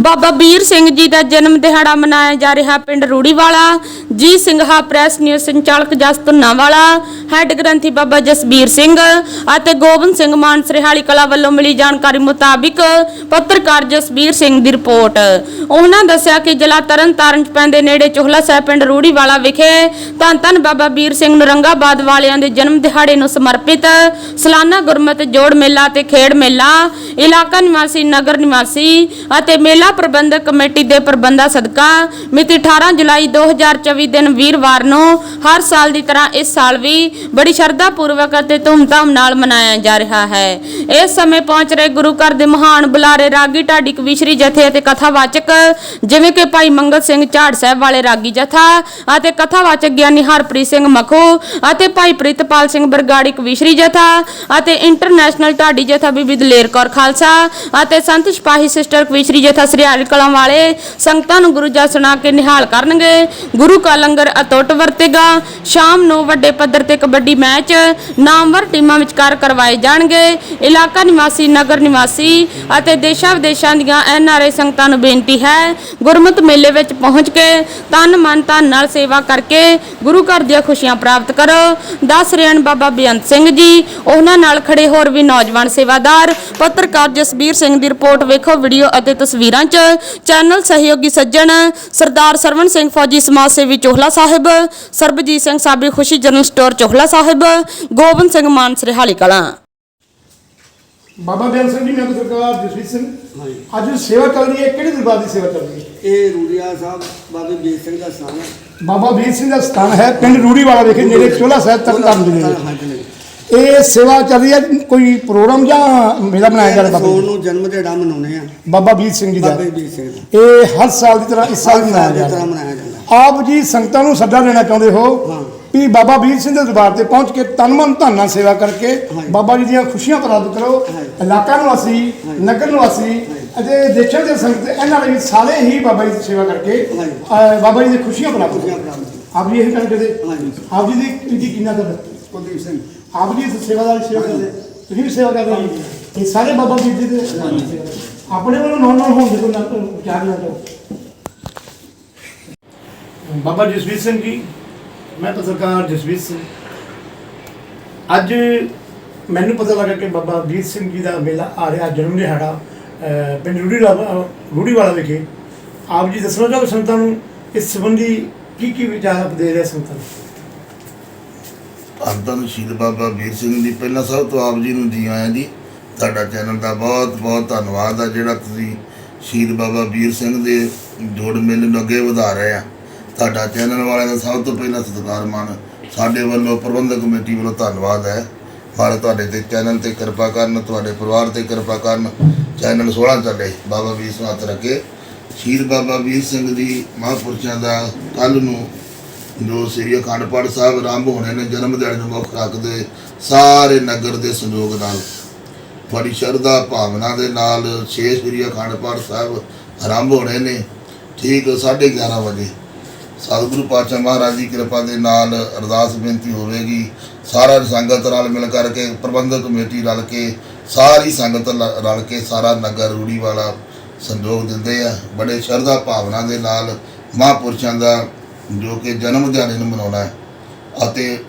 ਬਾਬਾ ਵੀਰ ਸਿੰਘ ਜੀ ਦਾ ਜਨਮ ਦਿਹਾੜਾ ਮਨਾਇਆ ਜਾ ਰਿਹਾ ਪਿੰਡ ਰੂੜੀਵਾਲਾ। ਜੀ ਸਿੰਘਾ ਪ੍ਰੈਸ ਨਿਊਜ਼ ਸੰਚਾਲਕ ਜਸ ਧੁੰਨਾਵਾਲਾ ਹੈੱਡ ਗ੍ਰੰਥੀ ਬਾਬਾ ਜਸਬੀਰ ਸਿੰਘ ਅਤੇ ਗੋਬਿੰਦ ਸਿੰਘ ਮਾਨ ਸਰਹਾਲੀ ਕਲਾ ਵੱਲੋਂ ਮਿਲੀ ਜਾਣਕਾਰੀ ਮੁਤਾਬਿਕ ਪੱਤਰਕਾਰ ਜਸਬੀਰ ਸਿੰਘ ਦੀ ਰਿਪੋਰਟ। ਉਹਨਾਂ ਦੱਸਿਆ ਕਿ ਜ਼ਿਲ੍ਹਾ ਤਰਨਤਾਰਨ ਚ ਪੈਂਦੇ ਨੇੜੇ ਚੋਹਲਾ ਸਾਹਿਬ ਪਿੰਡ ਰੂੜੀਵਾਲਾ ਵਿਖੇ ਧੰਨ ਧੰਨ ਬਾਬਾ ਵੀਰ ਸਿੰਘ ਨਰੰਗਾਬਾਦ ਵਾਲਿਆਂ ਦੇ ਜਨਮ ਦਿਹਾੜੇ ਨੂੰ ਸਮਰਪਿਤ ਸਾਲਾਨਾ ਗੁਰਮਤਿ ਜੋੜ ਮੇਲਾ ਤੇ ਖੇਡ ਮੇਲਾ, ਇਲਾਕਾ ਨਿਵਾਸੀ, ਨਗਰ ਨਿਵਾਸੀ ਅਤੇ ਮੇਲਾ ਪ੍ਰਬੰਧਕ ਕਮੇਟੀ ਦੇ ਪ੍ਰਬੰਧਾਂ ਸਦਕਾ ਮਿਤੀ 18 ਜੁਲਾਈ 2024 ਦਿਨ ਵੀਰਵਾਰ ਨੂੰ ਹਰ ਸਾਲ ਦੀ ਤਰ੍ਹਾਂ ਇਸ ਸਾਲ ਵੀ ਬੜੀ ਸ਼ਰਧਾ ਪੂਰਵਕ ਅਤੇ ਧੂਮਧਾਮ ਨਾਲ ਮਨਾਇਆ ਜਾ ਰਿਹਾ ਹੈ। ਇਸ ਸਮੇਂ ਪਹੁੰਚ ਰਹੇ ਗੁਰੂ ਘਰ ਦੇ ਮਹਾਨ ਬੁਲਾਰੇ ਰਾਗੀ ਢਾਡੀ ਕਵੀਸ਼ਰੀ ਜਥੇ ਅਤੇ ਕਥਾਵਾਚਕ ਜਿਵੇਂ ਕਿ ਭਾਈ ਮੰਗਲ ਸਿੰਘ ਝਾੜ ਸਾਹਿਬ ਵਾਲੇ ਰਾਗੀ ਜਥਾ ਅਤੇ ਕਥਾਵਾਚਕ ਗਿਆਨੀ ਹਰਪ੍ਰੀਤ ਸਿੰਘ ਮਖੂ ਅਤੇ ਭਾਈ ਪ੍ਰਿਤਪਾਲ ਸਿੰਘ ਬਰਗਾੜੀ ਕਵੀਸ਼ਰੀ ਜਥਾ ਅਤੇ ਇੰਟਰਨੈਸ਼ਨਲ ਢਾਡੀ ਜਥਾ ਬੀਬੀ ਦਲੇਰ ਕੌਰ ਖਾਲਸਾ ਅਤੇ ਸੰਤ ਸਿਪਾਹੀ ਸਿਸਟਰ ਕਵੀਸ਼ਰੀ ਜਥਾ ਸ੍ਰੀਹਾਰੀ ਕਲਾਂ ਵਾਲੇ ਸੰਗਤਾਂ ਨੂੰ ਗੁਰੂ ਜਸ ਸੁਣਾ ਕੇ ਨਿਹਾਲ ਕਰਨਗੇ। ਗੁਰੂ ਕਾ ਲੰਗਰ ਅਤੁੱਟ ਵਰਤੇਗਾ। ਸ਼ਾਮ ਨੂੰ ਵੱਡੇ ਪੱਧਰ ਤੇ ਕਬੱਡੀ ਮੈਚ ਨਾਮਵਰ ਟੀਮਾਂ ਵਿਚਕਾਰ ਕਰਵਾਏ ਜਾਣਗੇ। ਇਲਾਕਾ ਨਿਵਾਸੀ, ਨਗਰ ਨਿਵਾਸੀ ਅਤੇ ਦੇਸ਼ਾਂ ਵਿਦੇਸ਼ਾਂ ਦੀਆਂ ਐਨ ਆਰ ਐਨਆਰਆਈ ਸੰਗਤਾਂ ਨੂੰ ਬੇਨਤੀ ਹੈ, ਗੁਰਮਤਿ ਮੇਲੇ ਵਿੱਚ ਪਹੁੰਚ ਕੇ ਤਨ ਮਨ ਧਨ ਨਾਲ ਸੇਵਾ ਕਰਕੇ ਗੁਰੂ ਘਰ ਦੀਆਂ ਖੁਸ਼ੀਆਂ ਪ੍ਰਾਪਤ ਕਰੋ। ਦੱਸ ਰਹੇ ਹਨ ਬਾਬਾ ਬੇਅੰਤ ਸਿੰਘ ਜੀ, ਉਹਨਾਂ ਨਾਲ ਖੜੇ ਹੋਰ ਵੀ ਨੌਜਵਾਨ ਸੇਵਾਦਾਰ, ਪੱਤਰਕਾਰ ਜਸਬੀਰ ਸਿੰਘ ਦੀ ਰਿਪੋਰਟ ਵੇਖੋ, ਵੀਡੀਓ ਅਤੇ ਤਸਵੀਰਾਂ 'ਚ ਚੈਨਲ ਸਹਿਯੋਗੀ ਸੱਜਣ ਸਰਦਾਰ ਸਰਵਣ ਸਿੰਘ ਫੌਜੀ ਸਮਾਜ ਸੇਵੀ ਚੋਹਲਾ ਸਾਹਿਬ ਸਰਬਜੀਤ ਸਿੰਘ ਸਾਬੀ ਖੁਸ਼ੀ ਜਨਰਲ ਸਟੋਰ ਚੋਹਲਾ ਸਾਹਿਬ ਗੋਬਿੰਦ ਸਿੰਘ ਮਾਨ ਸਰਹਾਲੀ ਕਲਾਂ। ਬਾਬਾ ਬੇਅੰਤ ਸਿੰਘ ਜੀ ਮੈਂ ਸਰਕਾਰ ਜਸਵੀਰ ਸਿੰਘ। ਅੱਜ ਸੇਵਾ ਚੱਲ ਰਹੀ ਹੈ ਕਿਹੜੇ ਦਰਬਾਰ ਦੀ ਸੇਵਾ ਚੱਲ ਰਹੀ ਹੈ? ਇਹ ਰੂੜੀਆ ਸਾਹਿਬ ਬਾਬੇ ਵੀਰ ਸਿੰਘ ਦਾ ਸਥਾਨ ਹੈ। ਬਾਬਾ ਵੀਰ ਸਿੰਘ ਦਾ ਸਥਾਨ ਹੈ ਪਿੰਡ ਰੂੜੀਵਾਲਾ ਵਿਖੇ ਨੇੜੇ ਚੋਲਾ ਸਾਹਿਬ ਤੱਕ ਕਰਨ ਦੇ ਇਹ ਸੇਵਾ ਚੱਲ ਰਹੀ ਹੈ ਕੋਈ ਪ੍ਰੋਗਰਾਮ ਜਾਂ ਮੇਲਾ ਬਣਾਇਆ ਜਾ ਰਿਹਾ ਬਾਬਾ ਜੀ? ਨੂੰ ਜਨਮ ਦਿਹਾੜਾ ਮਨਾਉਣੇ ਆ ਬਾਬਾ ਵੀਰ ਸਿੰਘ ਜੀ ਦਾ। ਬਾਬੇ ਵੀਰ ਸਿੰਘ ਦਾ। ਇਹ ਹਰ ਸਾਲ ਦੀ ਤਰ੍ਹਾਂ ਇਸ ਸਾਲ ਵੀ ਮਨਾਇਆ ਦੀ ਜਾ ਤਰ੍ਹਾਂ ਰਿਹਾ ਮਨਾਇਆ ਜਾਂਦਾ। ਆਪ ਜੀ ਸੰਗਤਾਂ ਨੂੰ ਸੱਦਾ ਦੇਣਾ ਚਾਹੁੰਦੇ ਹੋ ਹਾਂ। ਵੀ ਬਾਬਾ ਵੀਰ ਸਿੰਘ ਦੇ ਦਰਬਾਰ ਤੇ ਪਹੁੰਚ ਕੇ ਤਨ ਮਨ ਧਨ ਨਾਲ ਸੇਵਾ ਕਰਕੇ ਹਾਂਜੀ। ਬਾਬਾ ਜੀ ਦੀਆਂ ਖੁਸ਼ੀਆਂ ਪ੍ਰਾਪਤ ਕਰੋ। ਹਾਂਜੀ। ਇਲਾਕਾ ਨਿਵਾਸੀ। ਨਗਰ ਨਿਵਾਸੀ ਅਤੇ ਦੇਸ਼ਾਂ ਦੇ ਸੰਗਤ ਇਹਨਾਂ ਦੇ ਸਾਰੇ ਹੀ ਬਾਬਾ ਜੀ ਦੀ ਸੇਵਾ ਕਰਕੇ ਹਾਂਜੀ। ਅਹ ਬਾਬਾ ਜੀ ਦੀ ਖੁਸ਼ੀਆਂ ਪ੍ਰਾਪਤ ਕਰੋ। ਆਪ ਜੀ ਇਹ ਕਹਿਣਾ ਚਾਹੁੰਦੇ ਹਾਂਜੀ ਆਪ ਜੀ ਦੀ ਕਿੰਨਾ ਕਰ ਕੁਲਦੀਪ ਸਿੰਘ। ਆਪ ਜੀ ਸੇਵਾਦਾਰੀ ਸੇਵਾ ਕਰਦੇ। ਤੁਸੀਂ ਵੀ ਸੇਵਾ ਕਰਦੇ। ਹੋ ਇਹ ਸਾਰੇ ਬਾਬਾ ਜੀ ਦੇ ਆਪਣੇ ਵੱਲੋਂ ਨੌ ਨੌ ਹੋਣ ਦੇ ਕੋਈ ਨਾ ਵਿਚਾਰ ਨਾ ਕਰੋ ਬਾਬਾ ਜਸਵੀਰ ਸਿੰਘ ਜੀ, ਮੈਂ ਪੱਤਰਕਾਰ ਜਸਵੀਰ ਸਿੰਘ। ਅੱਜ ਮੈਨੂੰ ਪਤਾ ਲੱਗਾ ਕਿ ਬਾਬਾ ਵੀਰ ਸਿੰਘ ਜੀ ਦਾ ਮੇਲਾ ਆ ਰਿਹਾ, ਜਨਮ ਦਿਹਾੜਾ ਪਿੰਡ ਰੂੜੀ ਰੂੜੀਵਾਲਾ ਰੂੜੀਵਾਲਾ ਵਿਖੇ। ਆਪ ਜੀ ਦੱਸਣਾ ਚਾਹੋ ਸੰਤਾਂ ਨੂੰ, ਇਸ ਸੰਬੰਧੀ ਕੀ ਕੀ ਵਿਚਾਰ ਆਪ ਦੇ ਰਹੇ ਸੰਤਾਂ? ਨੂੰ ਧੰਨ ਧੰਨ ਸ਼ਹੀਦ ਬਾਬਾ ਵੀਰ ਸਿੰਘ ਜੀ ਪਹਿਲਾਂ ਸਭ ਤੋਂ ਆਪ ਜੀ ਨੂੰ ਜੀ ਆਇਆਂ ਜੀ ਤੁਹਾਡਾ ਚੈਨਲ ਦਾ ਬਹੁਤ ਬਹੁਤ ਧੰਨਵਾਦ ਆ, ਜਿਹੜਾ ਤੁਸੀਂ ਸ਼ਹੀਦ ਬਾਬਾ ਵੀਰ ਸਿੰਘ ਦੇ ਜੋੜ ਮੇਲੇ ਨੂੰ ਅੱਗੇ ਵਧਾ ਰਹੇ ਆ। ਤੁਹਾਡਾ ਚੈਨਲ ਵਾਲਿਆਂ ਦਾ ਸਭ ਤੋਂ ਪਹਿਲਾਂ ਸਤਿਕਾਰ ਮਾਨ ਸਾਡੇ ਵੱਲੋਂ ਪ੍ਰਬੰਧਕ ਕਮੇਟੀ ਵੱਲੋਂ ਧੰਨਵਾਦ ਹੈ। ਮਾਰੇ ਤੁਹਾਡੇ ਤੇ ਚੈਨਲ ਤੇ ਕਿਰਪਾ ਕਰਨ, ਤੁਹਾਡੇ ਪਰਿਵਾਰ ਤੇ ਕਿਰਪਾ ਕਰਨ, ਚੈਨਲ 16 ਚੱਲੇ, ਬਾਬਾ ਵੀਰ ਸਿੰਘ ਹੱਥ ਰੱਖੇ। ਸ਼ਹੀਦ ਬਾਬਾ ਵੀਰ ਸਿੰਘ ਦੀ ਮਹਾਂਪੁਰਸ਼ਾਂ ਦਾ ਕੱਲ ਨੂੰ ਜੋ ਸ੍ਰੀ ਅਖੰਡ ਪਾਠ ਸਾਹਿਬ ਆਰੰਭ ਹੋਣੇ ਨੇ, ਜਨਮ ਦਿਹਾੜੇ ਨੂੰ ਮੁੱਖ ਰੱਖਦੇ ਸਾਰੇ ਨਗਰ ਦੇ ਸੰਯੋਗ ਨਾਲ। ਬੜੀ ਸ਼ਰਧਾ ਭਾਵਨਾ ਦੇ ਨਾਲ ਛੇ ਸ੍ਰੀ ਅਖੰਡ ਪਾਠ ਸਾਹਿਬ ਆਰੰਭ ਹੋਣੇ ਨੇ, ਠੀਕ 11:30 ਵਜੇ। ਸਤਿਗੁਰੂ ਪਾਤਸ਼ਾਹ ਮਹਾਰਾਜ ਦੀ ਕਿਰਪਾ ਦੇ ਨਾਲ ਅਰਦਾਸ ਬੇਨਤੀ ਹੋਵੇਗੀ। ਸਾਰਾ ਸੰਗਤ ਨਾਲ ਮਿਲ ਕਰਕੇ, ਪ੍ਰਬੰਧਕ ਕਮੇਟੀ ਰਲ ਕੇ, ਸਾਰੀ ਸੰਗਤ ਲ- ਰਲ ਕੇ ਸਾਰਾ ਨਗਰ ਰੂੜੀ ਵਾਲਾ ਸੰਯੋਗ ਦਿੰਦੇ ਆ। ਬੜੇ ਸ਼ਰਧਾ ਭਾਵਨਾ ਦੇ ਨਾਲ ਮਹਾਂਪੁਰਸ਼ਾਂ ਦਾ ਜੋ ਕਿ ਜਨਮ ਦਿਹਾੜੇ ਨੂੰ ਮਨਾਉਣਾ ਹੈ। ਅਤੇ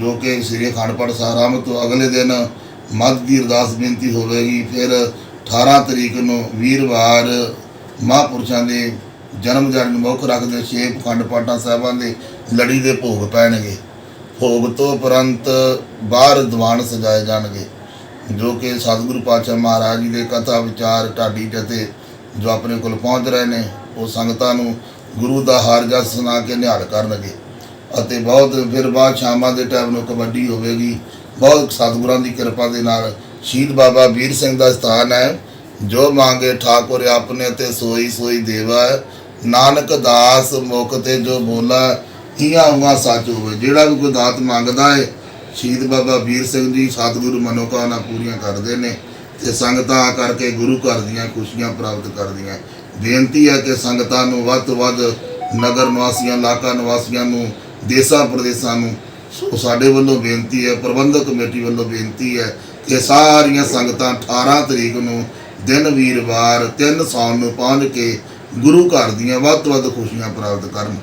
ਜੋ ਕਿ ਸ੍ਰੀ ਅਖੰਡ ਪਾਠ ਸਾਹਿਬ ਆਰੰਭ ਤੋਂ ਅਗਲੇ ਦਿਨ ਮੱਧ ਦੀ ਅਰਦਾਸ ਬੇਨਤੀ ਹੋਵੇਗੀ। ਫਿਰ 18 ਤਰੀਕ ਨੂੰ ਵੀਰਵਾਰ ਮਹਾਂਪੁਰਸ਼ਾਂ ਦੇ ਜਨਮ ਦਿਹਾੜੇ ਨੂੰ ਮੁੱਖ ਰੱਖਦੇ ਛੇ ਅਖੰਡ ਪਾਠਾਂ ਸਾਹਿਬਾਂ ਦੇ ਲੜੀ ਦੇ ਭੋਗ ਪੈਣਗੇ। ਭੋਗ ਤੋਂ ਉਪਰੰਤ ਬਾਹਰ ਦੀਵਾਨ ਸਜਾਏ ਜਾਣਗੇ। ਜੋ ਕਿ ਸਤਿਗੁਰੂ ਪਾਤਸ਼ਾਹ ਮਹਾਰਾਜ ਜੀ ਦੇ ਕਥਾ ਵਿਚਾਰ, ਢਾਡੀ ਜਥੇ ਜੋ ਆਪਣੇ ਕੋਲ ਪਹੁੰਚ ਰਹੇ ਨੇ, ਉਹ ਸੰਗਤਾਂ ਨੂੰ ਗੁਰੂ ਦਾ ਹਾਰ ਜਸ ਸੁਣਾ ਕੇ ਨਿਹਾਲ ਕਰਨਗੇ ਅਤੇ ਬਹੁਤ ਫਿਰ ਬਾਅਦ ਸ਼ਾਮਾਂ ਦੇ ਟਾਈਮ ਨੂੰ ਕਬੱਡੀ ਹੋਵੇਗੀ। ਬਹੁਤ ਸਤਿਗੁਰਾਂ ਦੀ ਕਿਰਪਾ ਦੇ ਨਾਲ ਸ਼ਹੀਦ ਬਾਬਾ ਵੀਰ ਸਿੰਘ ਦਾ ਸਥਾਨ ਹੈ, ਜੋ ਮੰਗੇ ਠਾਕੁਰ ਆਪਣੇ ਤੇ ਸੋਈ ਸੋਈ ਦੇਵਾ ਨਾਨਕ ਦਾਸ ਮੁਖ ਤੇ ਜੋ ਬੋਲਾ ਹੀਆ ਹੁਆ ਸੱਚ ਹੋਵੇ। ਜਿਹੜਾ ਵੀ ਕੋਈ ਦਾਤ ਮੰਗਦਾ ਹੈ, ਸ਼ਹੀਦ ਬਾਬਾ ਵੀਰ ਸਿੰਘ ਜੀ ਸਤਿਗੁਰੂ ਮਨੋਕਾਮਨਾ ਪੂਰੀਆਂ ਕਰਦੇ ਨੇ ਤੇ ਸੰਗਤਾਂ ਕਰਕੇ ਗੁਰੂ ਘਰ ਦੀਆਂ ਖੁਸ਼ੀਆਂ ਪ੍ਰਾਪਤ ਕਰਦੀਆਂ। ਬੇਨਤੀ ਹੈ ਕਿ ਸੰਗਤਾਂ ਨੂੰ ਵੱਧ ਤੋਂ ਵੱਧ ਨਗਰ ਨਿਵਾਸੀਆਂ, ਇਲਾਕਾ ਨਿਵਾਸੀਆਂ ਨੂੰ, ਦੇਸਾਂ ਪ੍ਰਦੇਸਾਂ ਨੂੰ, ਸੋ ਸਾਡੇ ਵੱਲੋਂ ਬੇਨਤੀ ਹੈ, ਪ੍ਰਬੰਧਕ ਕਮੇਟੀ ਵੱਲੋਂ ਬੇਨਤੀ ਹੈ ਕਿ ਸਾਰੀਆਂ ਸੰਗਤਾਂ 18 ਤਰੀਕ ਨੂੰ ਦਿਨ ਵੀਰਵਾਰ ਤਿੰਨ ਸਾਉਣ ਨੂੰ ਪਹੁੰਚ ਕੇ ਗੁਰੂ ਘਰ ਦੀਆਂ ਵੱਧ ਤੋਂ ਵੱਧ ਖੁਸ਼ੀਆਂ ਪ੍ਰਾਪਤ ਕਰਨ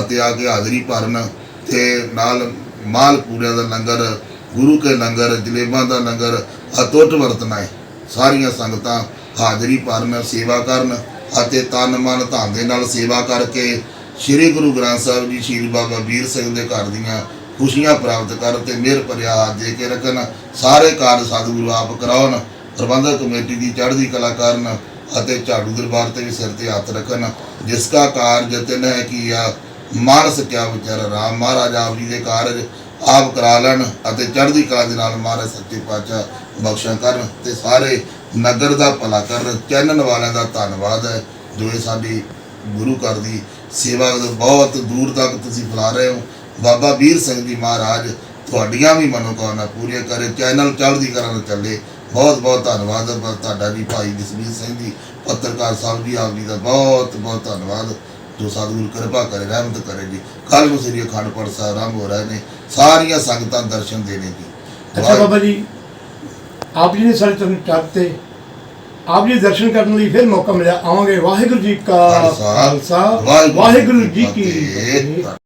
ਅਤੇ ਆ ਕੇ ਹਾਜ਼ਰੀ ਭਰਨ ਤੇ ਨਾਲ ਮਾਲ ਪੂਰਿਆਂ ਦਾ ਲੰਗਰ, ਗੁਰੂ ਕੇ ਲੰਗਰ, ਜਲੇਬਾਂ ਦਾ ਲੰਗਰ, ਅਤੁੱਟ ਵਰਤਣਾ ਹੈ। ਸਾਰੀਆਂ ਸੰਗਤਾਂ ਹਾਜ਼ਰੀ ਭਰਨ, ਸੇਵਾ ਕਰਨ ਅਤੇ ਤਨ ਮਨ ਧਨ ਦੇ ਨਾਲ ਸੇਵਾ ਕਰਕੇ ਸ੍ਰੀ ਗੁਰੂ ਗ੍ਰੰਥ ਸਾਹਿਬ ਜੀ ਸ਼੍ਰੀ ਬਾਬਾ ਵੀਰ ਸਿੰਘ ਦੇ ਘਰ ਦੀਆਂ ਖੁਸ਼ੀਆਂ ਪ੍ਰਾਪਤ ਕਰਨ ਤੇ ਮਿਹਰ ਭਰਿਆ ਦੇ ਕੇ ਰੱਖਣ, ਸਾਰੇ ਕਾਰਜ ਸਤਿਗੁਰੂ ਆਪ ਕਰਾਉਣ, ਪ੍ਰਬੰਧਕ ਕਮੇਟੀ ਦੀ ਚੜ੍ਹਦੀ ਕਲਾ ਕਰਨ ਅਤੇ ਝਾੜੂ ਦਰਬਾਰ ਤੇ ਵੀ ਸਿਰ ਤੇ ਹੱਥ ਰੱਖਣ, ਜਿਸ ਕਾ ਕਾਰਜ ਤਿਨ ਹੈ ਕੀਆ ਮਾਨਸ ਕਿਆ ਵਿਚਾਰਾ ਰਾਮ, ਮਹਾਰਾਜ ਆਪ ਜੀ ਦੇ ਕਾਰਜ ਆਪ ਕਰਾ ਲੈਣ ਅਤੇ ਚੜ੍ਹਦੀ ਕਲਾ ਦੇ ਨਾਲ ਮਹਾਰਾਜ ਸੱਚੇ ਪਾਤਸ਼ਾਹ ਬਖਸ਼ਾ ਕਰਨ ਤੇ ਸਾਰੇ ਨਗਰ ਦਾ ਭਲਾ ਕਰਨ ਚੈਨਲ ਵਾਲਿਆਂ ਦਾ ਧੰਨਵਾਦ ਹੈ ਜੋ ਇਹ ਸਾਡੀ ਗੁਰੂ ਘਰ ਦੀ ਸੇਵਾ ਬਹੁਤ ਦੂਰ ਤੱਕ ਤੁਸੀਂ ਫੈਲਾ ਰਹੇ ਹੋ। ਬਾਬਾ ਵੀਰ ਸਿੰਘ ਜੀ ਮਹਾਰਾਜ ਤੁਹਾਡੀਆਂ ਵੀ ਮਨੋਕਾਮਨਾ ਪੂਰੀਆਂ ਕਰੇ ਚੈਨਲ ਚੜ੍ਹਦੀ ਕਲਾ ਨਾਲ ਚੱਲੇ। ਬਹੁਤ ਬਹੁਤ ਧੰਨਵਾਦ ਹੈ ਤੁਹਾਡਾ ਜੀ ਭਾਈ ਜਸਵੀਰ ਸਿੰਘ ਜੀ ਪੱਤਰਕਾਰ ਸਾਹਿਬ ਜੀ ਆਪ ਜੀ ਦਾ ਬਹੁਤ ਬਹੁਤ ਧੰਨਵਾਦ। ਜੋ ਸਤਿਗੁਰੂ ਕਿਰਪਾ ਕਰੇ ਰਹਿਮਤ ਕਰੇ ਜੀ। ਕੱਲ ਨੂੰ ਸ੍ਰੀ ਅਖੰਡ ਪਾਠ ਸਾਹਿਬ ਆਰੰਭ ਹੋ ਰਹੇ ਨੇ ਸਾਰੀਆਂ ਸੰਗਤਾਂ ਦਰਸ਼ਨ ਦੇਣੇ ਜੀ। ਅੱਛਾ ਬਾਬਾ ਜੀ ਆਪ ਜੀ ਨੇ ਸਾਡੇ ਚਾਹਤੇ ਆਪ ਜੀ ਦਰਸ਼ਨ ਕਰਨ ਲਈ ਫਿਰ ਮੌਕਾ ਮਿਲਿਆ। ਆਵਾਂਗੇ। ਵਾਹਿਗੁਰੂ ਜੀ ਕਾ ਖਾਲਸਾ ਵਾਹਿਗੁਰੂ ਜੀ ਕੀ ਫਤਿਹ।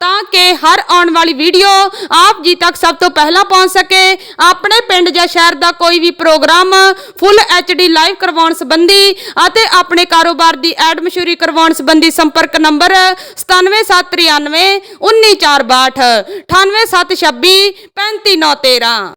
ਤਾਂ ਕਿ ਹਰ ਆਉਣ ਵਾਲੀ ਵੀਡੀਓ ਆਪ ਜੀ ਤੱਕ ਸਭ ਤੋਂ ਪਹਿਲਾਂ ਪਹੁੰਚ ਸਕੇ। ਆਪਣੇ ਪਿੰਡ ਜਾਂ ਸ਼ਹਿਰ ਦਾ ਕੋਈ ਵੀ ਪ੍ਰੋਗਰਾਮ ਫੁੱਲ ਡੀ ਲਾਈਵ ਕਰਵਾਉਣ ਸੰਬੰਧੀ ਅਤੇ ਆਪਣੇ ਕਾਰੋਬਾਰ ਦੀ ਐਡ ਮਸ਼ਹੂਰੀ ਕਰਵਾਉਣ ਸੰਬੰਧੀ ਸੰਪਰਕ ਨੰਬਰ 97793 19462 98726 35913